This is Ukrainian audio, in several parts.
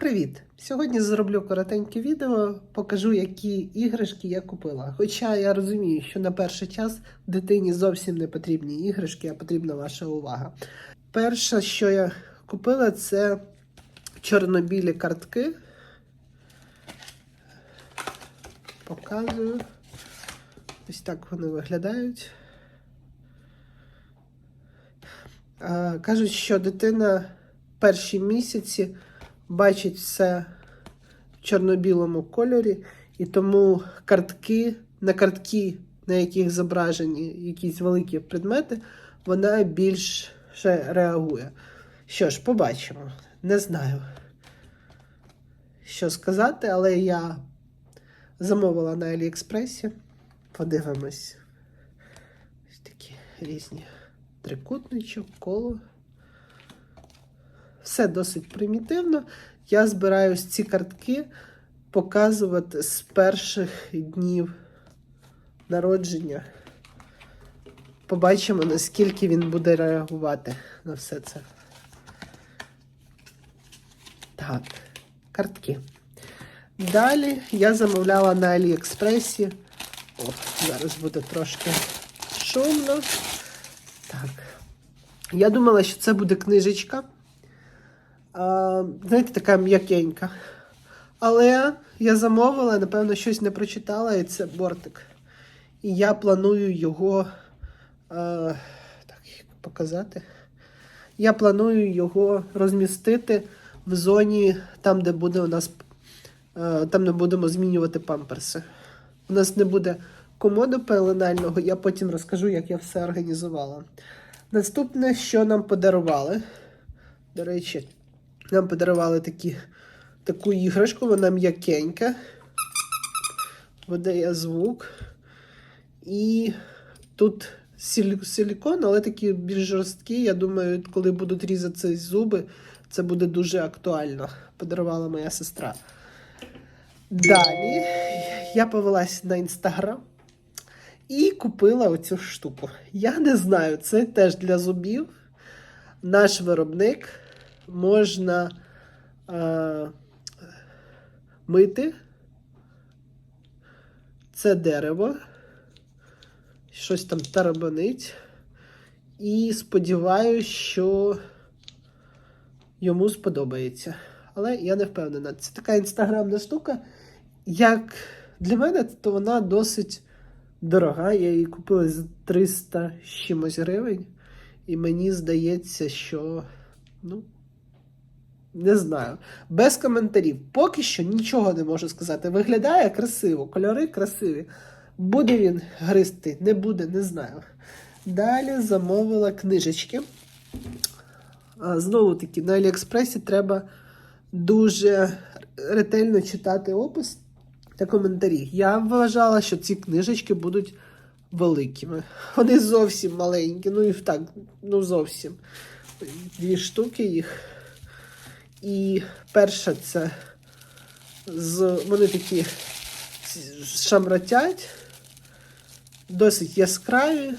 Привіт! Сьогодні зроблю коротеньке відео, покажу, які іграшки я купила. Хоча я розумію, що на перший час дитині зовсім не потрібні іграшки, а потрібна ваша увага. Перше, що я купила, це чорно-білі картки. Показую. Ось так вони виглядають. Кажуть, що дитина перші місяці бачить все в чорно-білому кольорі, і тому картки, на картки, на яких зображені якісь великі предмети, вона більше реагує. Що ж, побачимо. Не знаю, що сказати, але я замовила на Аліекспресі. Подивимось. Ось такі різні трикутничок, коло. Все досить примітивно. Я збираюсь ці картки показувати з перших днів народження. Побачимо, наскільки він буде реагувати на все це. Так, картки. Далі я замовляла на Аліекспресі. О, зараз буде трошки шумно. Так. Я думала, що це буде книжечка. Знаєте, така м'якенька. Але я замовила, напевно, щось не прочитала, і це бортик. І я планую його. А, так, показати. Я планую його розмістити в зоні, там, де буде у нас. а, Там, де будемо змінювати памперси. У нас не буде комоду пеленального, я потім розкажу, як я все організувала. Наступне, що нам подарували. До речі, нам подарували такі, таку іграшку, вона м'якенька. Видає звук. І тут силікон, але такі більш жорсткі. Я думаю, коли будуть різати зуби, це буде дуже актуально. Подарувала моя сестра. Далі я повелась на інстаграм і купила оцю штуку. Я не знаю, це теж для зубів. Наш виробник можна е, мити. Це дерево. Щось там тарабанить. І сподіваюся, що йому сподобається. Але я не впевнена. Це така інстаграмна штука. Як для мене, то вона досить дорога. Я її купила за 300 чимось гривень. І мені здається, що. Ну, не знаю. Без коментарів. Поки що нічого не можу сказати. Виглядає красиво, кольори красиві. Буде він гристи, не буде, не знаю. Далі замовила книжечки. Знову таки, на Аліекспресі треба дуже ретельно читати опис та коментарі. Я вважала, що ці книжечки будуть великими. Вони зовсім маленькі, ну і так, ну зовсім. Дві штуки їх. І перша це з вони такі шамратять, досить яскраві.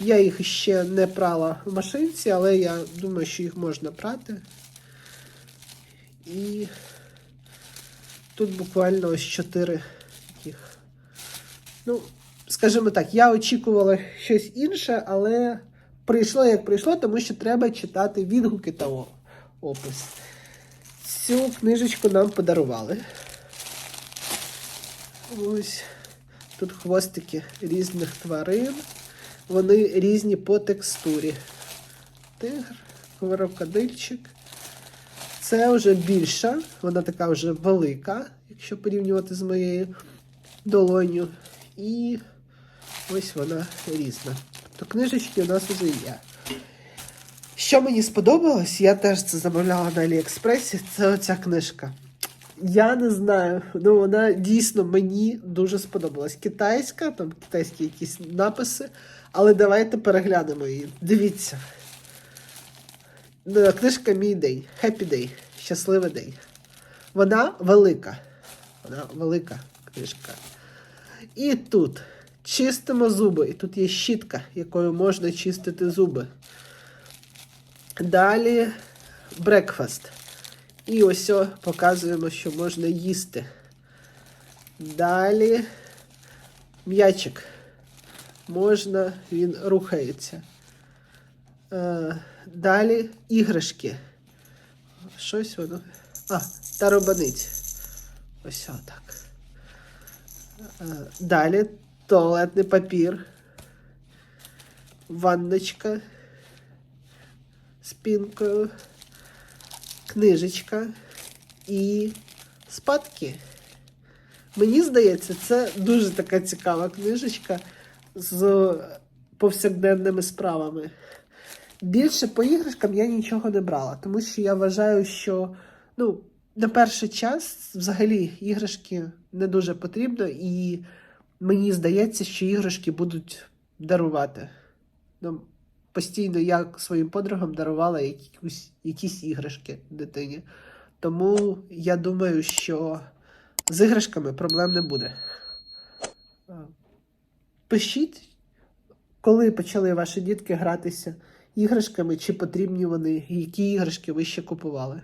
Я їх ще не прала в машинці, але я думаю, що їх можна прати. І тут буквально ось чотири таких. Ну, скажімо так, я очікувала щось інше, але прийшло як прийшло, тому що треба читати відгуки та о- опис. Цю книжечку нам подарували. Ось тут хвостики різних тварин. Вони різні по текстурі. Тигр, крокодильчик. Це вже більша, вона така вже велика, якщо порівнювати з моєю долоню. І ось вона різна. То книжечки у нас вже є. Що мені сподобалось, я теж це замовляла на Аліекспресі, це оця книжка. Я не знаю, ну вона дійсно мені дуже сподобалась. Китайська, там китайські якісь написи, але давайте переглянемо її. Дивіться. Ну, Книжка Мій день. Happy Day. Щасливий день. Вона велика. Вона велика книжка. І тут чистимо зуби. І тут є щітка, якою можна чистити зуби. Далі брекфаст. І ось показуємо, що можна їсти. Далі м'ячик. Можна, він рухається. Е, далі іграшки. Щось воно. А, тарабанить. Ось отак. Е, далі туалетний папір. Ванночка з книжечка і спадки. Мені здається, це дуже така цікава книжечка з повсякденними справами. Більше по іграшкам я нічого не брала, тому що я вважаю, що ну, на перший час взагалі іграшки не дуже потрібно, і мені здається, що іграшки будуть дарувати. Ну, постійно я своїм подругам дарувала якісь, якісь іграшки дитині. Тому я думаю, що з іграшками проблем не буде. Пишіть, коли почали ваші дітки гратися іграшками, чи потрібні вони, які іграшки ви ще купували.